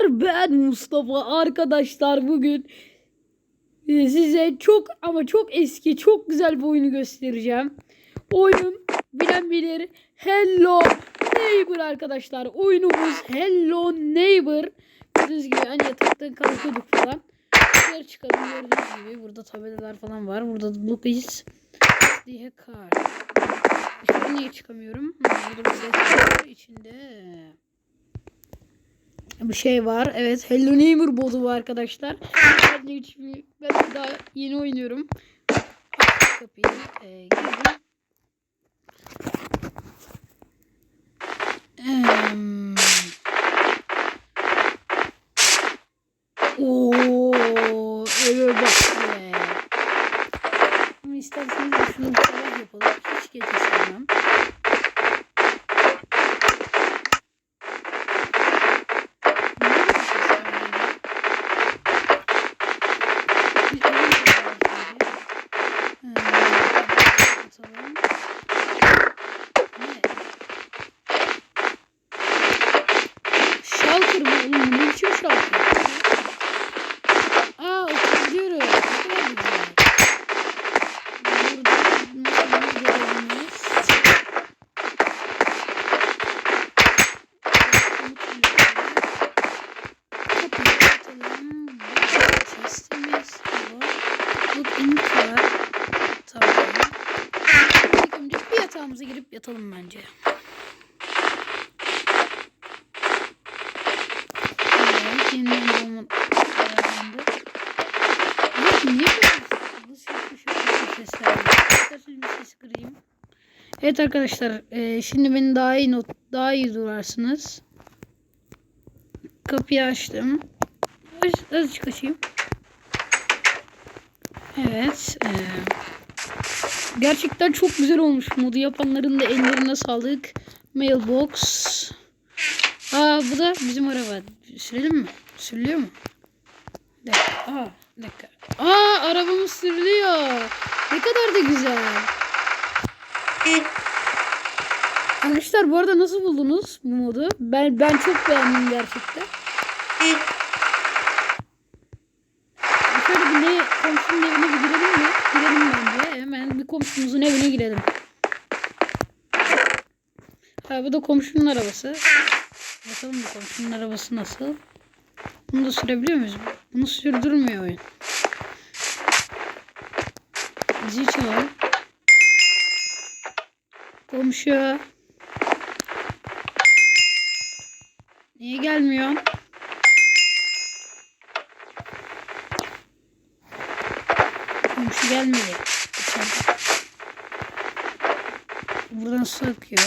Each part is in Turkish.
arkadaşlar ben Mustafa arkadaşlar bugün e, size çok ama çok eski çok güzel bir oyunu göstereceğim. Oyun bilen bilir Hello Neighbor arkadaşlar oyunumuz Hello Neighbor gördüğünüz gibi hani yataktan kalkıyorduk falan. Dışarı çıkalım gördüğünüz gibi burada tabelalar falan var. Burada look is diye kar. Niye çıkamıyorum? Burada içinde bir şey var. Evet Hello Neighbor modu var arkadaşlar. Ben de, hiç, ben de daha yeni oynuyorum. Kapıyı. Ee, girdim. Eee, Oo, eve bak be. Ama isterseniz de şunu bir sabah yapalım. Hiç gece sevmem. Şalkır mı oğlum? Ne biçim şalkır? Aa oturabiliyoruz. Ne kadar güzel. Burada masamız görevimiz. Kapıyı kapatalım. Testimiz bu. Bu ink var. Tamam. İlk önce bir yatağımıza girip yatalım bence. Evet, yeniden doğma ayarlandı. Evet, niye böyle hızlı sesli şöyle sesler var? Evet arkadaşlar, e, şimdi beni daha iyi not daha iyi durarsınız. Kapıyı açtım. Az- Azıcık açayım. Evet. e, gerçekten çok güzel olmuş. Modu yapanların da ellerine sağlık. Mailbox. Aa bu da bizim araba. Sürelim mi? Sürülüyor mu? Bir dakika. Aa, bir dakika. Aa arabamız sürülüyor. Ne kadar da güzel. Arkadaşlar bu arada nasıl buldunuz bu modu? Ben ben çok beğendim gerçekten. Şöyle bir ne, komşunun evine bir girelim mi? Girelim bence. Hemen bir komşumuzun evine girelim. Ha bu da komşunun arabası. Bakalım bu komşunun arabası nasıl? Bunu da sürebiliyor muyuz? Bunu sürdürmüyor oyun. Bizi çalalım. Komşu. Niye gelmiyor? Komşu gelmedi. Buradan su akıyor.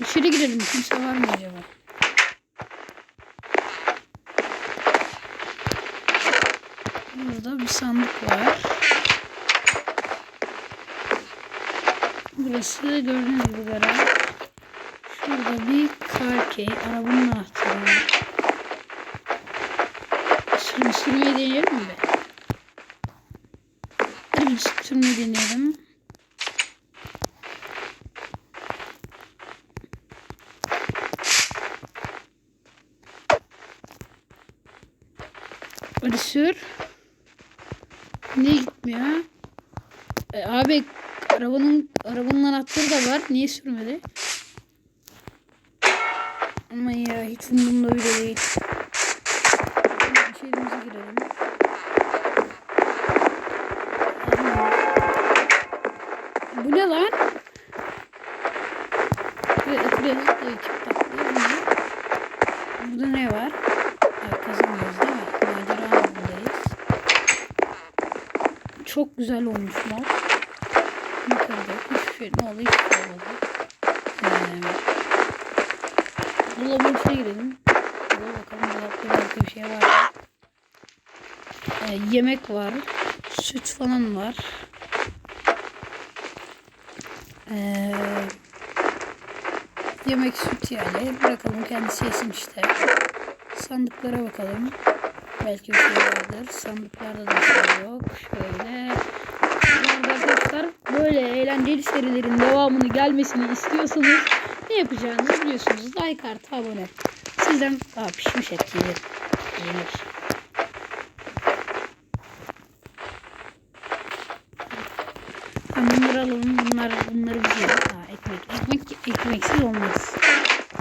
İçeri girelim. Kimse var mı acaba? Burada bir sandık var. Burası gördüğünüz gibi garaj. Şurada bir car key. Arabanın anahtarı. var. Sür sürmeyi deneyelim mi? Bir sürmeyi deneyelim. Hadi sür. Niye gitmiyor? E, abi arabanın arabanın anahtarı da var. Niye sürmedi? Ama ya hiç umurumda bile değil. İçerimize girelim. Bu ne lan? Da tatlıyor. Burada ne var? Kazanıyoruz değil mi? Macera modundayız. Çok güzel olmuş mod. Ne kadar hiçbir şey ne oldu hiçbir şey olmadı. Ee, dolabın içine girelim. Dur bakalım dolapta belki bir şey var. Ee, yemek var. Süt falan var. Ee, yemek süt yani. Bırakalım kendisi yesin işte. Sandıklara bakalım. Belki bir şey vardır. Sandıklarda da şey yok. Şöyle. Arkadaşlar böyle eğlenceli serilerin devamını gelmesini istiyorsanız Ne yapacağınızı biliyorsunuz. Like artı abone. Sizden daha pişmiş et yenir. Yenir. Bunları alalım. Bunlar, bunları biz yiyelim. Ha, ekmek. Ekmek ekmeksiz olmaz.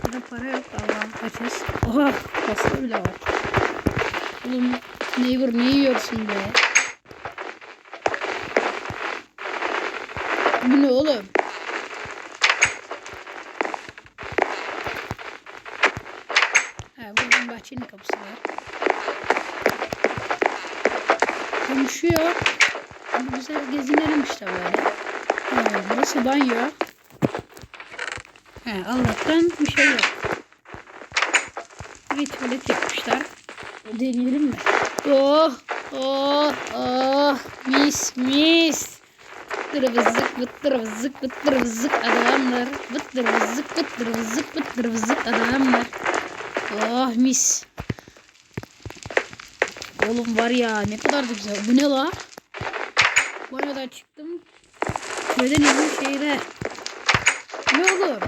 Burada para yok. Allah'ım kaçız. Oha pasta bile var. Oğlum neighbor ne yiyorsun be? Bu ne oğlum? Ha, buradan bahçenin kapısı var. Konuşuyor. Ama güzel gezinelim işte böyle. Ha, burası banyo. Ha, Allah'tan bir şey yok. Bir tuvalet yapmışlar. Deneyelim mi? Oh, oh, oh, mis, mis. Vıttır vızık, vıttır vızık, vıttır vızık adamlar. Vıttır vızık, vıttır vızık, vıttır vızık adamlar. Oh mis. Oğlum var ya ne kadar da güzel. Bu ne la? Banyodan çıktım. Köyden indim şehire. Ne oğlum?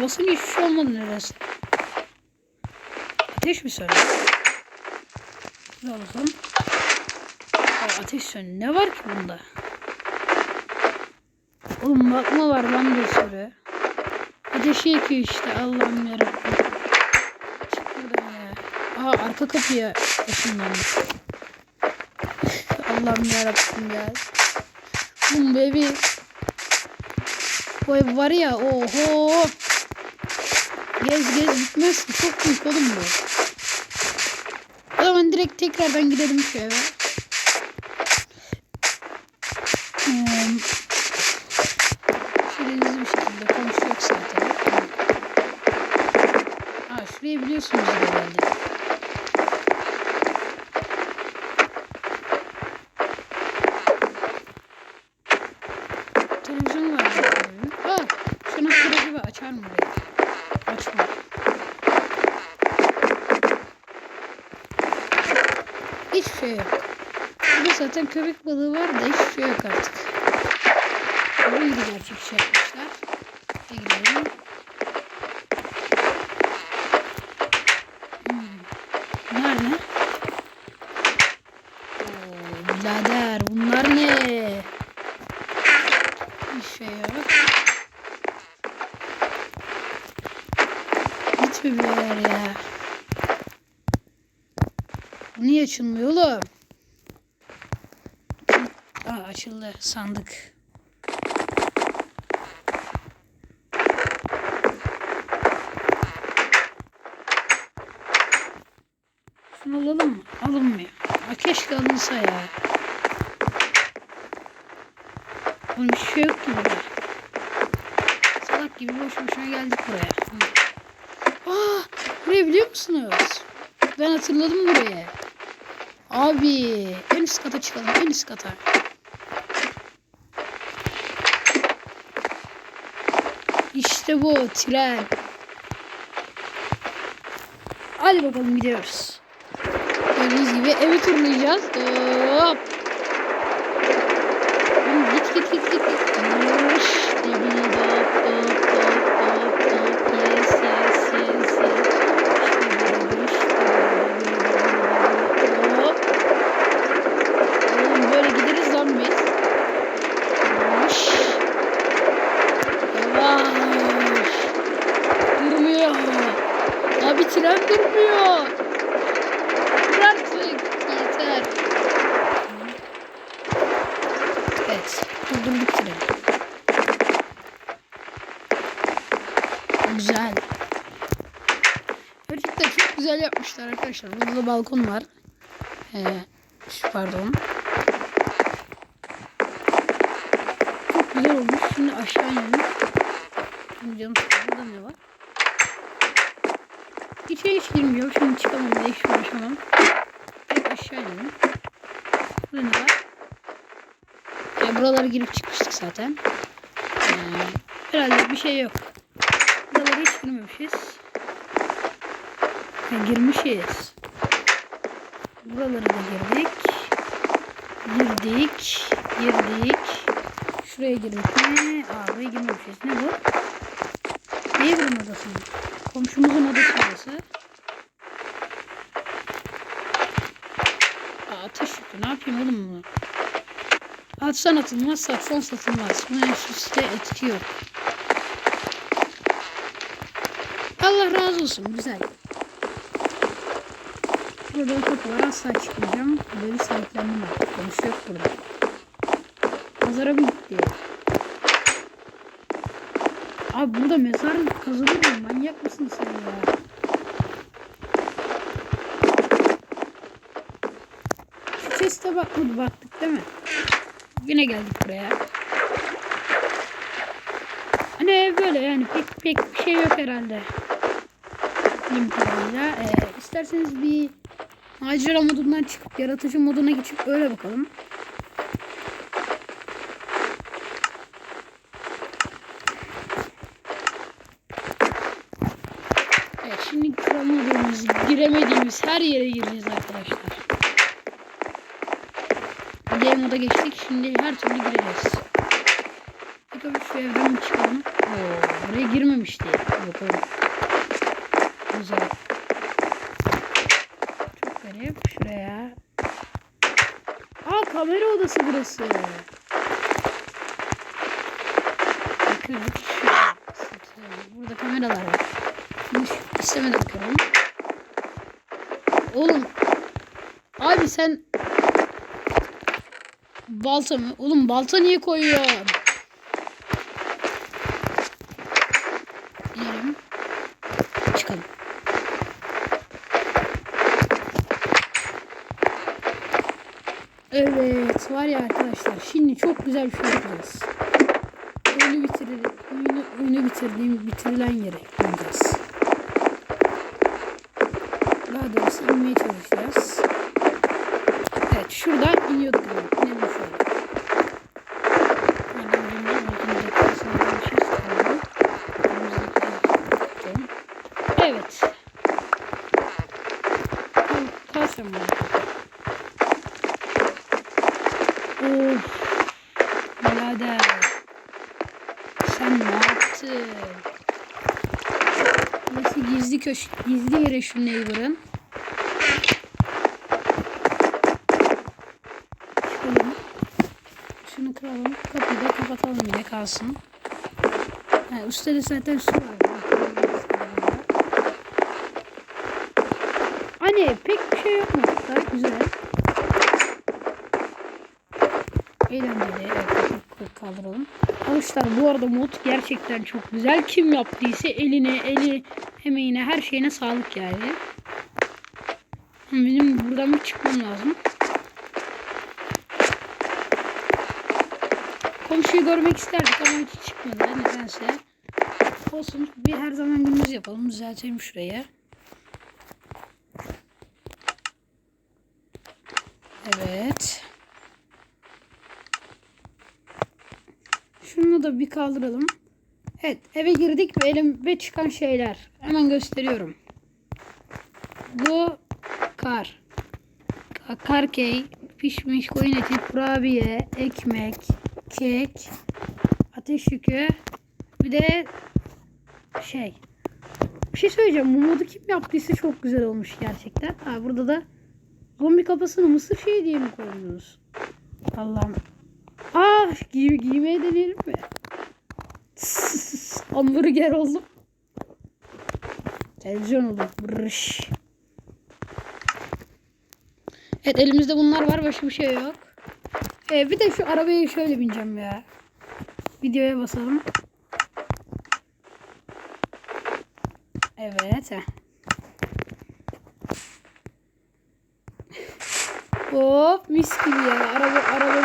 Şovasın hiçbir şey olmadı neresi? Ateş mi söndü? Dur bakalım. Aa, ateş söndü. Ne var ki bunda? Oğlum bakma var lan bir sürü. Ateşi yakıyor işte Allah'ım yarabbim. Çık buradan ya. Aha arka kapıya ışınlanmış. Allah'ım yarabbim ya. Oğlum bu evi bu ev var ya oho. Gez gez bitmez ki. Çok büyük oğlum bu. O zaman direkt tekrardan gidelim şu eve. Hmm. Şöyle bir şekilde yok zaten. Ha şurayı biliyorsunuz herhalde. Televizyon var. burada. Ha şunu kırıcı ve açar mı burayı? Açma. Hiçbir şey yok. Burada zaten köpek balığı var da hiçbir şey yok artık. Burayı da gerçekçi yapmışlar. Bir gidelim. Hmm. Bunlar ne? Oo, birader bunlar ne? Bir şey yok. Gitme birader ya. Bu niye açılmıyor oğlum? Aa açıldı sandık. Şunu alalım mı? Alınmıyor. Aa, keşke alınsa ya. Oğlum hiçbir şey yok burada. Salak gibi boş boşuna geldik buraya. Aa, burayı biliyor musunuz? Ben hatırladım burayı. Abi en üst kata çıkalım en üst kata. İşte bu tren. Hadi bakalım gidiyoruz. Gördüğünüz gibi evi turlayacağız. Hop. Git git git git. git. Güzel. Gerçekten çok güzel yapmışlar arkadaşlar. Burada da balkon var. Ee, pardon. Çok güzel olmuş. Şimdi aşağı inelim. Şimdi canım burada ne var? İçeri hiç girmiyor. Şimdi çıkamam da hiç uğraşamam. Direkt aşağı inelim. Burada ne var? Ya buralara girip çıkmıştık zaten. Ee, herhalde bir şey yok. Hiç girmemişiz. Ya girmişiz. Buraları da girdik. Girdik. Girdik. şuraya girdik. Ne? Aa buraya girmemişiz. Ne bu? Neighbor'ın odası mı? Komşumuzun odası burası. Aa, ateş çıktı. Ne yapayım oğlum bunu? Atsan atılmaz, satsan satılmaz. Bunun üst etki yok. Allah razı olsun. Güzel. Burada kapı var. Asla çıkmayacağım. Böyle sahiplendim artık. Konuş yok burada. Pazara mı gitti? Abi burada mezar kazılır mı? Manyak mısın sen ya? Şu chest'e bakmadı baktık değil mi? Yine geldik buraya. Hani böyle yani pek pek bir şey yok herhalde. Bildiğim kadarıyla. Ee, isterseniz bir macera modundan çıkıp yaratıcı moduna geçip öyle bakalım. Evet şimdi kıramadığımız, giremediğimiz her yere gireceğiz arkadaşlar. Game moda geçtik. Şimdi her türlü gireceğiz. Bakalım şu evden çıkalım. Oo, buraya girmemişti. Bakalım. Güzel. Çok garip. Şuraya. Aa kamera odası burası. Burada kameralar var. Şimdi istemedim. Oğlum. Abi sen Balta mı? Oğlum balta niye koyuyorsun? İnelim. Çıkalım. Evet var ya arkadaşlar şimdi çok güzel bir şey yapacağız. Oyunu bitirir, oyunu, oyunu bitirdiğim bitirilen yere ineceğiz. Daha doğrusu inmeye çalışacağız. Evet şuradan iniyorduk ama inelim şöyle. Hadi inelim. Önümüzdeki kısımdan bir şey çıkaralım. Önümüzdeki tutalım. Evet. Kal, kalsın mı? Of. Birader. Sen ne yaptın? Burası gizli köş gizli yere şu neighbor'ın. Çıkalım. Şunu kıralım. Kapıyı da kapatalım yine kalsın. Ha, üstte de zaten su var. Hani pek bir şey mu? Gayet güzel. Eğlenceli. Evet, kaldıralım. Arkadaşlar bu arada mod gerçekten çok güzel. Kim yaptıysa eline, eli, emeğine, her şeyine sağlık yani. Benim buradan bir çıkmam lazım. Komşuyu görmek isterdik ama hiç çıkmadı nedense. Olsun bir her zaman gündüz yapalım. Düzeltelim şurayı. Evet. Da bir kaldıralım. Evet eve girdik ve elime çıkan şeyler. Hemen gösteriyorum. Bu kar. Ka- Karkey, pişmiş koyun eti, kurabiye, ekmek, kek, ateş yükü, bir de şey. Bir şey söyleyeceğim. Bu modu kim yaptıysa çok güzel olmuş gerçekten. Ha burada da zombi kafasını mısır şey diye mi koydunuz? Allah'ım. Ah giy giymeye deneyelim mi? Hamburger oldum. Televizyon oldum. Brış. Evet elimizde bunlar var. Başka bir şey yok. Ee, bir de şu arabaya şöyle bineceğim ya. Videoya basalım. Evet. heh. Hop mis gibi ya. Araba, arabamız